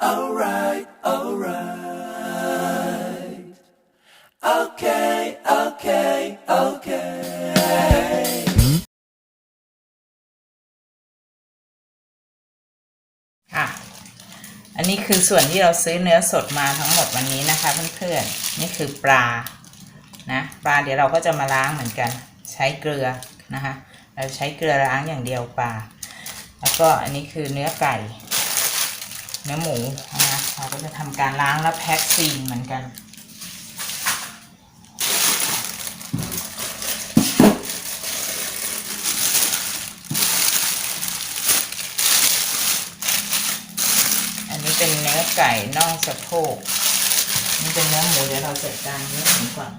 alright, alright. Okay, okay, okay. ค่ะ อันนี้คือส่วนที่เราซื้อเนื้อสดมาทั้งหมดวันนี้นะคะเพื่อนๆ นี่คือปลา นะ ปลาเดี๋ยวเราก็จะมาล้างเหมือนกัน ใช้เกลือนะคะ เราใช้เกลือล้างอย่างเดียวปลา แล้วก็อันนี้คือเนื้อไก่ เนื้อหมูนะคะเราก็จะทำการล้างแล้วแพ็คซีนเหมือนกัน อันนี้เป็นเนื้อไก่น่องสะโพกนี่เป็นเนื้อหมูเดี๋ยวเราจัดการเนื้อหมูก่อน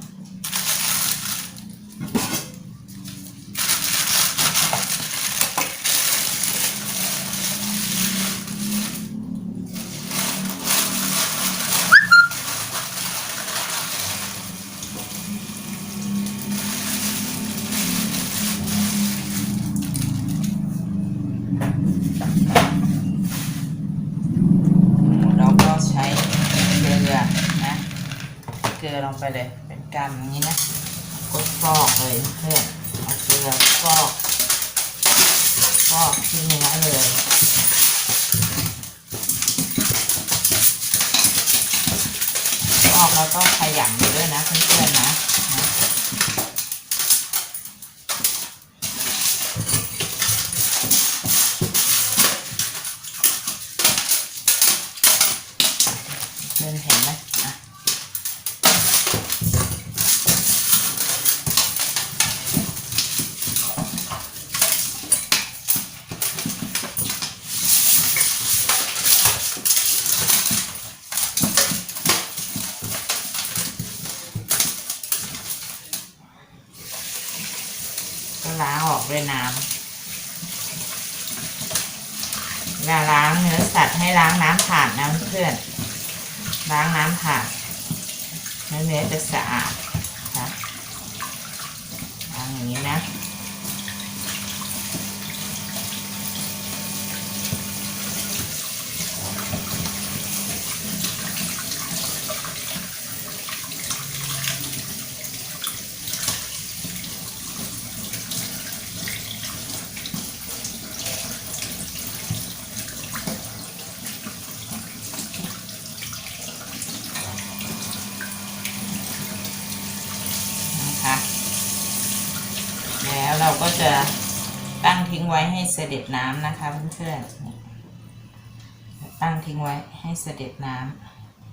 เราก็ใช้เกลือนะ เกลือล งไปเลย เป็นกำอย่างนี้นะกดฟอกเลยเพื่อนเอาเกลือฟอกฟอกที่เนื้อเลยฟอกแล้วก็ขยำไปด้วยนะเพื่อนๆนะนะ เพื่อนเห็นไหมอะ ก็ล้างออก ด้วยน้ำเวลาล้างเนื้อสัตว์ให้ล้างน้ำผ่านนะเพื่อน ล้างน้ำผ่านเนื้อเนื้อจะสะอาดนะล้างอย่างนี้นะนะคะ แล้วเราก็ จะตั้งทิ้งไว้ให้เสด็จน้ำนะคะเพื่อนๆตั้งทิ้งไว้ให้เสด็จน้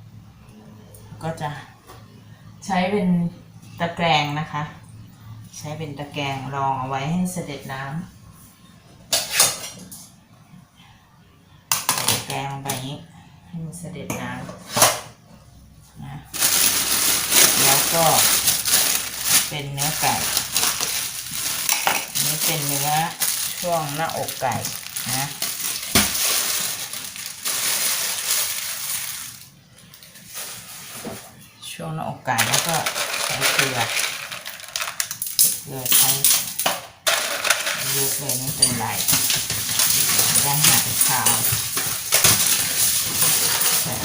ำก็จะใช้เป็นตะแกรงนะคะ ใช้เป็นตะแกรงรองเอาไว้ให้เสด็จน้ำตะแกรงไปนี้ให้มันเสด็จน้ำนะแล้วก็เป็นเนื้อไก่ นี้เป็นเนื้อช่วงหน้าอกไก่นะช่วงหน้าอกไก่แล้วก็ใช้เกลือเกลือใช้เยอะเลยไม่เป็นไรได้หายขาวใส่ไป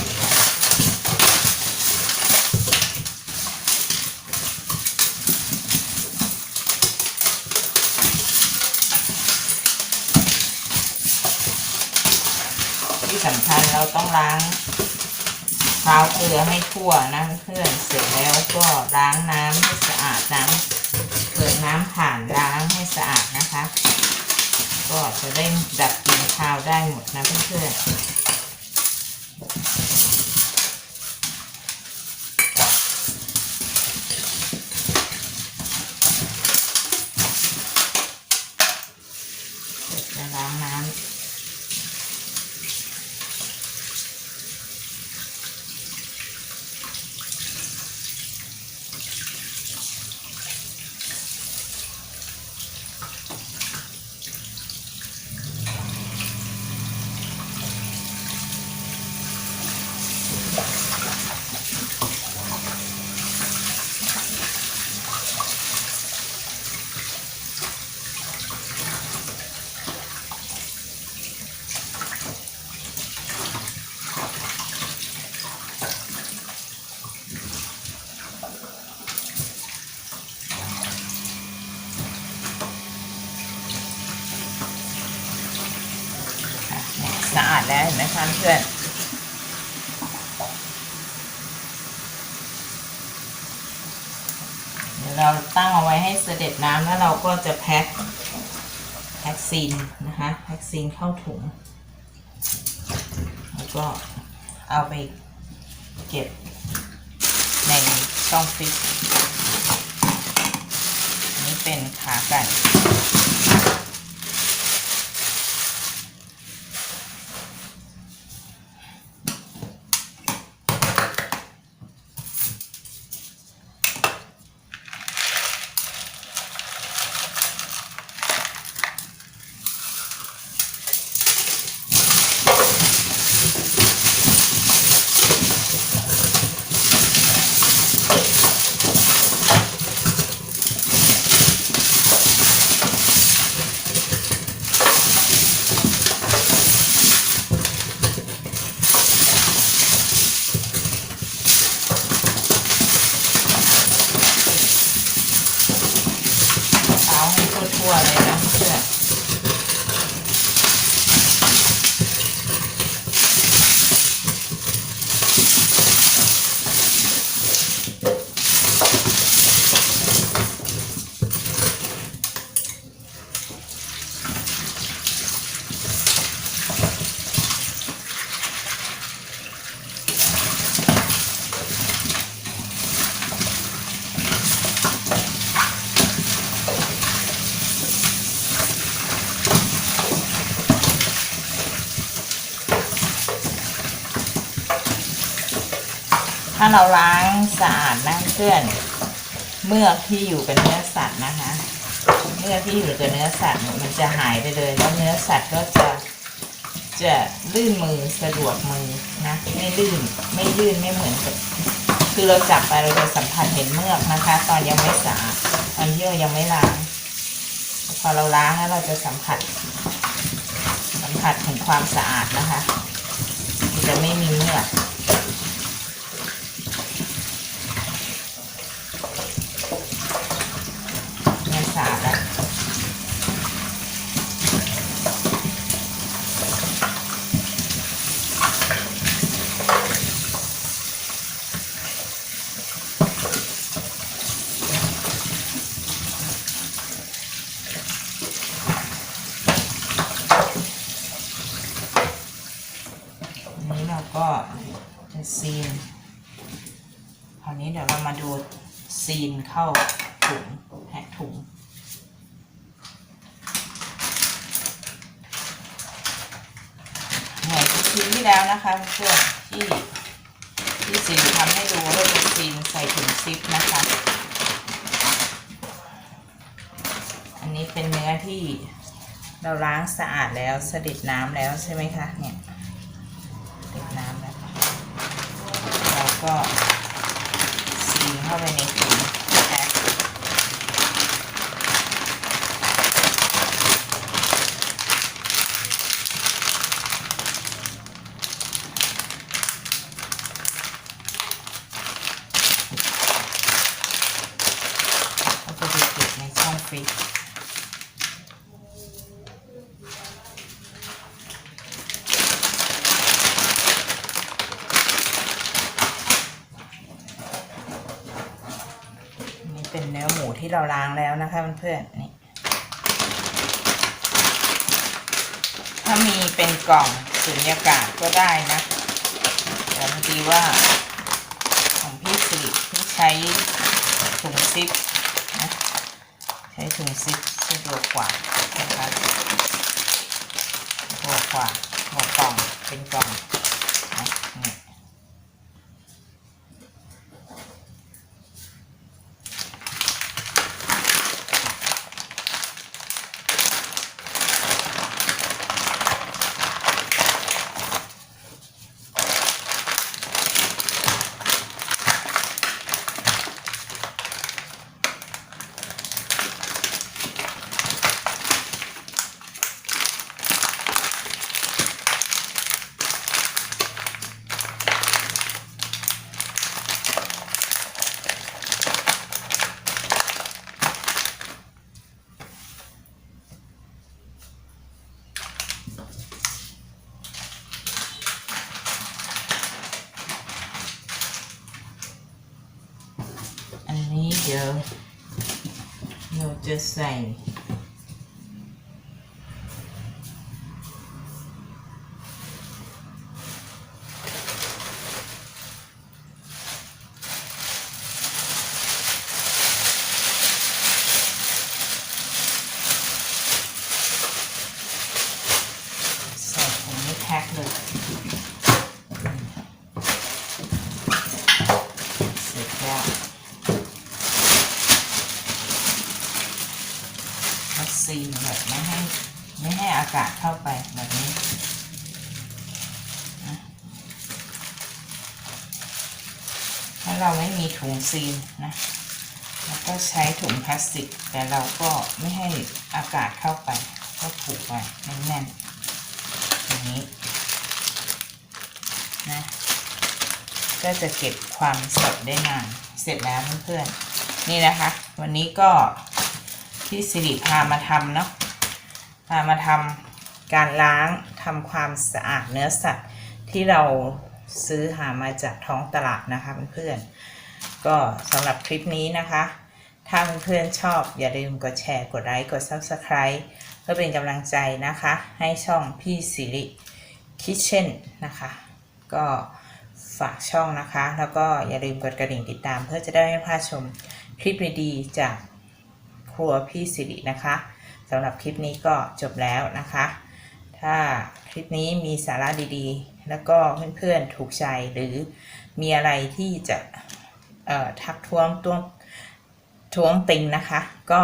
ที่ สำคัญเราต้องล้างเท้าเกลือให้ทั่วนะเพื่อนเสร็จแล้วก็ล้างน้ำให้สะอาดน้ำเปิดน้ำผ่านล้างให้สะอาดนะคะ ก็จะได้ดับกลิ่นคาวได้หมดนะเพื่อนๆ แล้วเห็นไหมคะเพื่อนเดี๋ยวเราตั้งเอาไว้ให้เสด็จน้ำแล้วเราก็จะแพ็คแพ็คซีนนะคะแพ็คซีนเข้าถุง แล้วก็เอาไปเก็บในช่องฟิตนนี้เป็นขาไก่ ถ้าเราล้างสะอาดนะเพื่อนเมือกที่อยู่กับเนื้อสัตว์นะคะเมือที่อยู่กับเนื้อสัตว์มันจะหายไปเลยแล้วเนื้อสัตว์ก็จะจะลื่นมือสะดวกมือนะไม่ลื่นไม่ลื่นไม่เหมือนกับคือเราจับไปเราจะสัมผัสเห็นเมือกนะคะ ตอนยังไม่สะอาดตอนที่เรายังไม่ล้าง พอเราล้างแล้วเราจะสัมผัส สัมผัสถึงความสะอาดนะคะจะไม่มีเมือก เนื้อสาดแล้วอันนี้เราก็จะซีน คราวนี้เดี๋ยวเรามาดูซีน เข้าถุงแพ็คถุง เหมือนชิ้นที่แล้วนะคะเพื่อนที่ที่ซีทำให้ดูว่าเป็นซีนใส่ถุงซิปนะคะ อันนี้เป็นเนื้อที่เราล้างสะอาดแล้วสดิดน้ำแล้วใช่ไหมคะเนี่ยสดิดน้ำแล้วเราก็ซีนเข้าไปในถุงแพ็ค แล้วก็ไปเก็บในช่องฟรีซนี่เป็นเนื้อหมู ที่เราล้างแล้วนะคะเพื่อนๆนี่ถ้ามีเป็นกล่องสุญญากาศก็ได้นะแต่พอดีว่าของพี่สิริที่ใช้ถุงซิปนะใช้ถุงซิปสะดวกกว่านะคะสะดวกกว่าหัวกล่องเป็นกล่อง เดี๋ยวเราจะใส่ใส่ถุงนี้แพ็คเลย เสร็จแล้วก็ ซีนแบบไม่ให้ไม่ให้อากาศเข้าไปแบบนี้ถ้าเราไม่มีถุงซีนนะเราก็ใช้ถุงพลาสติก แต่เราก็ไม่ให้อากาศเข้าไป ก็ผูกไว้แน่นๆอย่างนี้นะก็จะเก็บความสดได้นาน เสร็จแล้วเพื่อนๆนี่นะคะ วันนี้ก็ พี่สิริพามาทำเนาะพามาทำการล้างทำความสะอาดเนื้อสัตว์ที่เราซื้อหามาจากท้องตลาดนะคะเพื่อนๆก็สำหรับคลิปนี้นะคะ ถ้าเพื่อนๆชอบอย่าลืมกดแชร์กดไลค์กด Subscribe เพื่อเป็นกำลังใจนะคะ ให้ช่องพี่สิริคิเช่นนะคะ ก็ฝากช่องนะคะ แล้วก็อย่าลืมกดกระดิ่งติดตาม เพื่อจะได้ไม่พลาดชมคลิปดีๆจาก ครัวพี่สิรินะคะสำหรับคลิปนี้ก็จบแล้วนะคะ ถ้าคลิปนี้มีสาระดีๆ แล้วก็เพื่อนๆถูกใจหรือมีอะไรที่จะทักท้วงตัวท้วงติงนะคะ ก็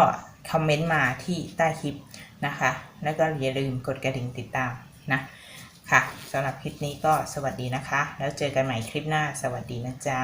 คอมเมนต์มาที่ใต้คลิปนะคะ แล้วก็อย่าลืมกดกระดิ่งติดตามนะค่ะสำหรับคลิปนี้ก็สวัสดีนะคะ แล้วเจอกันใหม่คลิปหน้าสวัสดีนะจ๊ะ